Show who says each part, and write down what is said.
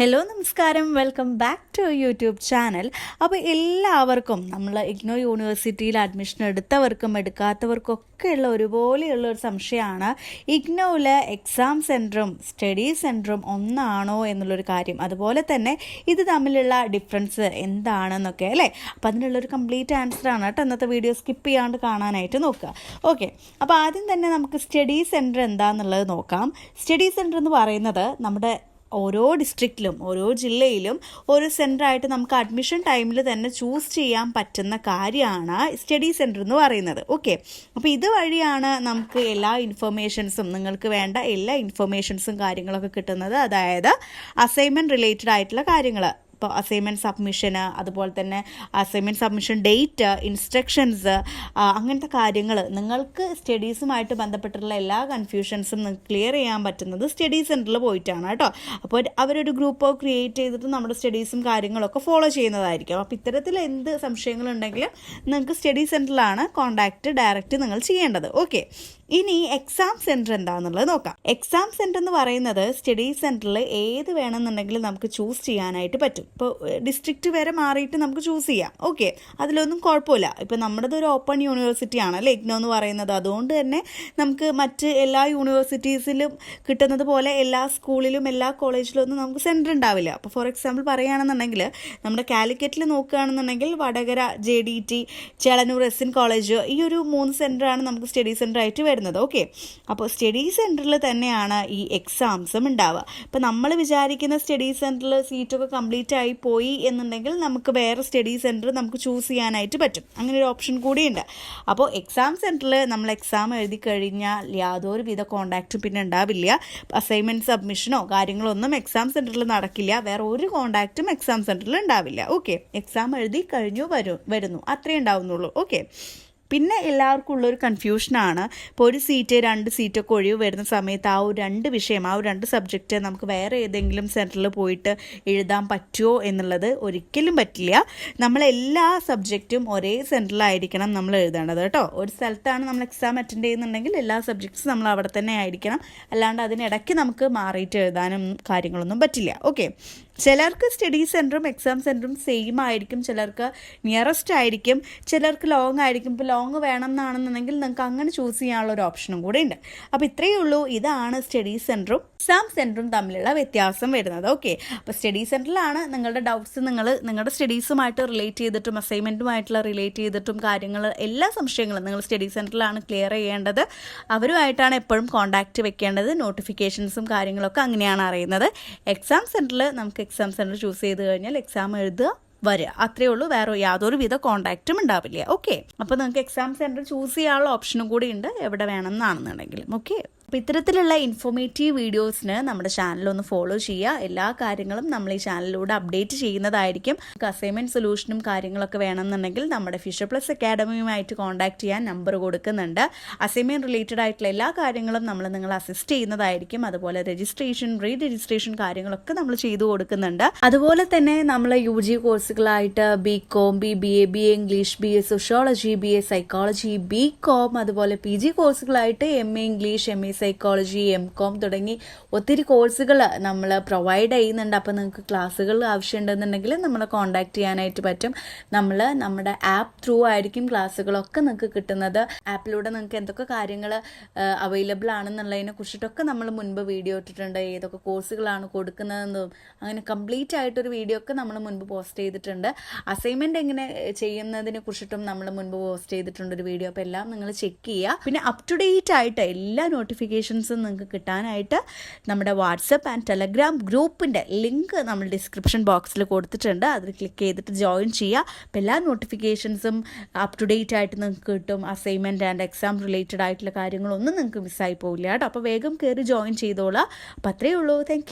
Speaker 1: Hello നമസ്കാരം. Welcome back to YouTube channel അപ്പോൾ എല്ലാവർക്കും നമ്മൾ ഇഗ്നോ യൂണിവേഴ്സിറ്റിയിൽ അഡ്മിഷൻ എടുത്തവർക്കും എടുക്കാത്തവർക്കും ഒക്കെയുള്ള ഒരുപോലെയുള്ള ഒരു സംശയമാണ് ഇഗ്നോയിൽ എക്സാം സെന്ററും സ്റ്റഡി സെന്ററും ഒന്നാണോ എന്നുള്ളൊരു കാര്യം. അതുപോലെ തന്നെ ഇത് തമ്മിലുള്ള ഡിഫറൻസ് എന്താണെന്നൊക്കെ അല്ലേ? അപ്പോൾ അതിനുള്ളൊരു കംപ്ലീറ്റ് ആൻസർ ആണ് കേട്ടോ ഇന്നത്തെ വീഡിയോ സ്കിപ്പ് ചെയ്യാണ്ട് കാണാനായിട്ട് നോക്കുക. ഓക്കെ അപ്പോൾ ആദ്യം തന്നെ നമുക്ക് സ്റ്റഡി സെന്റർ എന്താണെന്നുള്ളത് നോക്കാം. സ്റ്റഡി സെന്റർ എന്ന് പറയുന്നത് നമ്മുടെ ഓരോ ഡിസ്ട്രിക്റ്റിലും ഓരോ ജില്ലയിലും ഒരു സെന്ററായിട്ട് നമുക്ക് അഡ്മിഷൻ ടൈമിൽ തന്നെ ചൂസ് ചെയ്യാൻ പറ്റുന്ന കാര്യമാണ് സ്റ്റഡി സെന്റർ എന്ന് പറയുന്നത്. ഓക്കെ അപ്പോൾ ഇതുവഴിയാണ് നമുക്ക് എല്ലാ ഇൻഫർമേഷൻസും നിങ്ങൾക്ക് വേണ്ട എല്ലാ ഇൻഫർമേഷൻസും കാര്യങ്ങളൊക്കെ കിട്ടുന്നത്. അതായത് അസൈൻമെന്റ് റിലേറ്റഡ് ആയിട്ടുള്ള കാര്യങ്ങൾ ഇപ്പോൾ അസൈൻമെന്റ് സബ്മിഷന് അതുപോലെ തന്നെ അസൈൻമെന്റ് സബ്മിഷൻ ഡേറ്റ് ഇൻസ്ട്രക്ഷൻസ് അങ്ങനത്തെ കാര്യങ്ങൾ നിങ്ങൾക്ക് സ്റ്റഡീസുമായിട്ട് ബന്ധപ്പെട്ടിട്ടുള്ള എല്ലാ കൺഫ്യൂഷൻസും നിങ്ങൾക്ക് ക്ലിയർ ചെയ്യാൻ പറ്റുന്നത് സ്റ്റഡി സെന്ററിൽ പോയിട്ടാണ് കേട്ടോ. അപ്പോൾ അവരൊരു ഗ്രൂപ്പ് ക്രിയേറ്റ് ചെയ്തിട്ട് നമ്മുടെ സ്റ്റഡീസും കാര്യങ്ങളൊക്കെ ഫോളോ ചെയ്യുന്നതായിരിക്കും. അപ്പോൾ ഇത്തരത്തിൽ എന്ത് സംശയങ്ങളുണ്ടെങ്കിലും നിങ്ങൾക്ക് സ്റ്റഡി സെന്ററിലാണ് കോൺടാക്റ്റ് ഡയറക്റ്റ് നിങ്ങൾ ചെയ്യേണ്ടത്. ഓക്കെ ഇനി എക്സാം സെന്റർ എന്താണെന്നുള്ളത് നോക്കാം. എക്സാം സെന്റർ എന്ന് പറയുന്നത് സ്റ്റഡി സെന്ററിൽ ഏത് വേണമെന്നുണ്ടെങ്കിലും നമുക്ക് ചൂസ് ചെയ്യാനായിട്ട് പറ്റും. ഇപ്പോൾ ഡിസ്ട്രിക്റ്റ് വരെ മാറിയിട്ട് നമുക്ക് ചൂസ് ചെയ്യാം. ഓക്കെ അതിലൊന്നും കുഴപ്പമില്ല. ഇപ്പോൾ നമ്മുടേത് ഒരു ഓപ്പൺ യൂണിവേഴ്സിറ്റി ആണ് അല്ലേ? ഇഗ്നോ എന്ന് പറയുന്നത്. അതുകൊണ്ട് തന്നെ നമുക്ക് മറ്റ് എല്ലാ യൂണിവേഴ്സിറ്റീസിലും കിട്ടുന്നത് പോലെ എല്ലാ സ്കൂളിലും എല്ലാ കോളേജിലും ഒന്നും നമുക്ക് സെന്റർ ഉണ്ടാവില്ല. അപ്പോൾ ഫോർ എക്സാമ്പിൾ പറയുകയാണെന്നുണ്ടെങ്കിൽ നമ്മുടെ കാലിക്കറ്റിൽ നോക്കുകയാണെന്നുണ്ടെങ്കിൽ Vadakara J D T Chelannur S N college ഈ ഒരു മൂന്ന് സെന്ററാണ് നമുക്ക് സ്റ്റഡി സെന്റർ ആയിട്ട് വരുന്നത്. ഓക്കെ അപ്പോൾ സ്റ്റഡി സെന്ററിൽ തന്നെയാണ് ഈ എക്സാംസും ഉണ്ടാവുക. ഇപ്പോൾ നമ്മൾ വിചാരിക്കുന്ന സ്റ്റഡി സെന്ററിൽ സീറ്റൊക്കെ കംപ്ലീറ്റ് ആയി പോയി എന്നുണ്ടെങ്കിൽ നമുക്ക് വേറെ സ്റ്റഡി സെന്റർ നമുക്ക് ചൂസ് ചെയ്യാനായിട്ട് പറ്റും. അങ്ങനെ ഒരു ഓപ്ഷൻ കൂടിയുണ്ട്. അപ്പോൾ എക്സാം സെന്ററിൽ നമ്മൾ എക്സാം എഴുതി കഴിഞ്ഞാൽ യാതൊരു വിധ കോണ്ടാക്റ്റും പിന്നെ ഉണ്ടാവില്ല. അസൈൻമെന്റ് സബ്മിഷനോ കാര്യങ്ങളോ ഒന്നും എക്സാം സെന്ററിൽ നടക്കില്ല. വേറെ ഒരു കോണ്ടാക്റ്റും എക്സാം സെന്ററിൽ ഉണ്ടാവില്ല. ഓക്കെ എക്സാം എഴുതി കഴിഞ്ഞു വരും വരുന്നു. അത്രേ ഉണ്ടാവുന്നുള്ളൂ. ഓക്കെ പിന്നെ എല്ലാവർക്കും ഉള്ളൊരു കൺഫ്യൂഷനാണ് ഇപ്പോൾ ഒരു സീറ്റ് രണ്ട് സീറ്റൊക്കെ ഒഴിവ് വരുന്ന സമയത്ത് ആ ഒരു രണ്ട് വിഷയം ആ ഒരു രണ്ട് സബ്ജക്റ്റ് നമുക്ക് വേറെ ഏതെങ്കിലും സെന്ററിൽ പോയിട്ട് എഴുതാൻ പറ്റുമോ എന്നുള്ളത് ഒരിക്കലും പറ്റില്ല. നമ്മൾ എല്ലാ സബ്ജക്റ്റും ഒരേ സെന്ററിലായിരിക്കണം നമ്മൾ എഴുതേണ്ടത് കേട്ടോ. ഒരു സ്ഥലത്താണ് നമ്മൾ എക്സാം അറ്റൻഡ് ചെയ്യുന്നുണ്ടെങ്കിൽ എല്ലാ സബ്ജക്ട്സും നമ്മൾ അവിടെ തന്നെ ആയിരിക്കണം. അല്ലാണ്ട് അതിനിടയ്ക്ക് നമുക്ക് മാറിയിട്ട് എഴുതാനും കാര്യങ്ങളൊന്നും പറ്റില്ല. ഓക്കെ ചിലർക്ക് സ്റ്റഡി സെന്ററും എക്സാം സെന്ററും സെയിം ആയിരിക്കും ചിലർക്ക് നിയറസ്റ്റ് ആയിരിക്കും ചിലർക്ക് ലോങ് ആയിരിക്കും. ഇപ്പോൾ ലോങ് വേണം എന്നാണെന്നുണ്ടെങ്കിൽ നിങ്ങൾക്ക് അങ്ങനെ ചൂസ് ചെയ്യാനുള്ള ഒരു ഓപ്ഷനും കൂടെ ഉണ്ട്. അപ്പോൾ ഇത്രയേ ഉള്ളൂ. ഇതാണ് സ്റ്റഡി സെന്ററും എക്സാം സെന്ററും തമ്മിലുള്ള വ്യത്യാസം വരുന്നത്. ഓക്കെ അപ്പോൾ സ്റ്റഡി സെന്ററിലാണ് നിങ്ങളുടെ ഡൗട്ട്സ് നിങ്ങൾ നിങ്ങളുടെ സ്റ്റഡീസുമായിട്ട് റിലേറ്റ് ചെയ്തിട്ടും അസൈൻമെന്റുമായിട്ടുള്ള റിലേറ്റ് ചെയ്തിട്ടും കാര്യങ്ങൾ എല്ലാ സംശയങ്ങളും നിങ്ങൾ സ്റ്റഡി സെന്ററിലാണ് ക്ലിയർ ചെയ്യേണ്ടത്. അവരുമായിട്ടാണ് എപ്പോഴും കോൺടാക്റ്റ് വെക്കേണ്ടത്. നോട്ടിഫിക്കേഷൻസും കാര്യങ്ങളൊക്കെ അങ്ങനെയാണ് അറിയുന്നത്. എക്സാം സെന്ററിൽ നമുക്ക് എക്സാം സെന്റർ ചൂസ് ചെയ്ത് കഴിഞ്ഞാൽ എക്സാം എഴുതുക വരിക. അത്രേ ഉള്ളൂ. വേറെ യാതൊരു വിധ കോണ്ടാക്റ്റും ഉണ്ടാവില്ല. ഓക്കെ അപ്പോൾ നിങ്ങൾക്ക് എക്സാം സെന്റർ ചൂസ് ചെയ്യാനുള്ള ഓപ്ഷനും കൂടി ഉണ്ട്. എവിടെ വേണം എന്നാണെന്നുണ്ടെങ്കിലും ഓക്കെ അപ്പോൾ ഇത്തരത്തിലുള്ള ഇൻഫോർമേറ്റീവ് വീഡിയോസിന് നമ്മുടെ ചാനൽ ഒന്ന് ഫോളോ ചെയ്യുക. എല്ലാ കാര്യങ്ങളും നമ്മൾ ഈ ചാനലിലൂടെ അപ്ഡേറ്റ് ചെയ്യുന്നതായിരിക്കും. അസൈൻമെന്റ് സൊല്യൂഷനും കാര്യങ്ങളൊക്കെ വേണമെന്നുണ്ടെങ്കിൽ നമ്മുടെ ഫിഷർ പ്ലസ് അക്കാഡമിയുമായിട്ട് കോൺടാക്ട് ചെയ്യാൻ നമ്പർ കൊടുക്കുന്നുണ്ട്. അസൈൻമെന്റ് റിലേറ്റഡ് ആയിട്ടുള്ള എല്ലാ കാര്യങ്ങളും നമ്മൾ നിങ്ങൾ അസിസ്റ്റ് ചെയ്യുന്നതായിരിക്കും. അതുപോലെ രജിസ്ട്രേഷൻ റീ രജിസ്ട്രേഷൻ കാര്യങ്ങളൊക്കെ നമ്മൾ ചെയ്തു കൊടുക്കുന്നുണ്ട്. അതുപോലെ തന്നെ നമ്മൾ U G കോഴ്സുകളായിട്ട് B com B B A B A English B A sociology B A psychology B com അതുപോലെ P G കോഴ്സുകളായിട്ട് M A English M A psychology M com തുടങ്ങി ഒത്തിരി കോഴ്സുകൾ നമ്മൾ പ്രൊവൈഡ് ചെയ്യുന്നുണ്ട്. അപ്പോൾ നിങ്ങൾക്ക് ക്ലാസ്സുകൾ ആവശ്യമുണ്ടെന്നുണ്ടെങ്കിൽ നമ്മളെ കോൺടാക്ട് ചെയ്യാനായിട്ട് പറ്റും. നമ്മൾ നമ്മുടെ ആപ്പ് ത്രൂ ആയിരിക്കും ക്ലാസ്സുകളൊക്കെ നിങ്ങൾക്ക് കിട്ടുന്നത്. ആപ്പിലൂടെ നിങ്ങൾക്ക് എന്തൊക്കെ കാര്യങ്ങൾ അവൈലബിൾ ആണെന്നുള്ളതിനെ കുറിച്ചിട്ടൊക്കെ നമ്മൾ മുൻപ് വീഡിയോ ഇട്ടിട്ടുണ്ട്. ഏതൊക്കെ കോഴ്സുകളാണ് കൊടുക്കുന്നതെന്നും അങ്ങനെ കംപ്ലീറ്റ് ആയിട്ടൊരു വീഡിയോ ഒക്കെ നമ്മൾ മുൻപ് പോസ്റ്റ് ചെയ്തിട്ടുണ്ട്. അസൈൻമെന്റ് എങ്ങനെ ചെയ്യുന്നതിനെ കുറിച്ചിട്ടും നമ്മൾ മുൻപ് പോസ്റ്റ് ചെയ്തിട്ടുണ്ട് ഒരു വീഡിയോ അപ്പോൾ എല്ലാം നിങ്ങൾ ചെക്ക് ചെയ്യുക. പിന്നെ അപ് ടു ഡേറ്റ് ആയിട്ട് എല്ലാ നോട്ടിഫിക്കേഷൻസും നിങ്ങൾക്ക് കിട്ടാനായിട്ട് നമ്മുടെ വാട്സപ്പ് ആൻഡ് ടെലഗ്രാം ഗ്രൂപ്പിന്റെ ലിങ്ക് നമ്മൾ ഡിസ്ക്രിപ്ഷൻ ബോക്സിൽ കൊടുത്തിട്ടുണ്ട്. അതിൽ ക്ലിക്ക് ചെയ്തിട്ട് ജോയിൻ ചെയ്യുക. അപ്പോൾ എല്ലാ നോട്ടിഫിക്കേഷൻസും അപ് ടു ഡേറ്റ് ആയിട്ട് നിങ്ങൾക്ക് കിട്ടും. അസൈൻമെന്റ് ആൻഡ് എക്സാം റിലേറ്റഡ് ആയിട്ടുള്ള കാര്യങ്ങളൊന്നും നിങ്ങൾക്ക് മിസ്സായി പോവില്ല കേട്ടോ. അപ്പോൾ വേഗം കയറി ജോയിൻ ചെയ്തോളാം. അപ്പോൾ അത്രയേ ഉള്ളൂ. താങ്ക്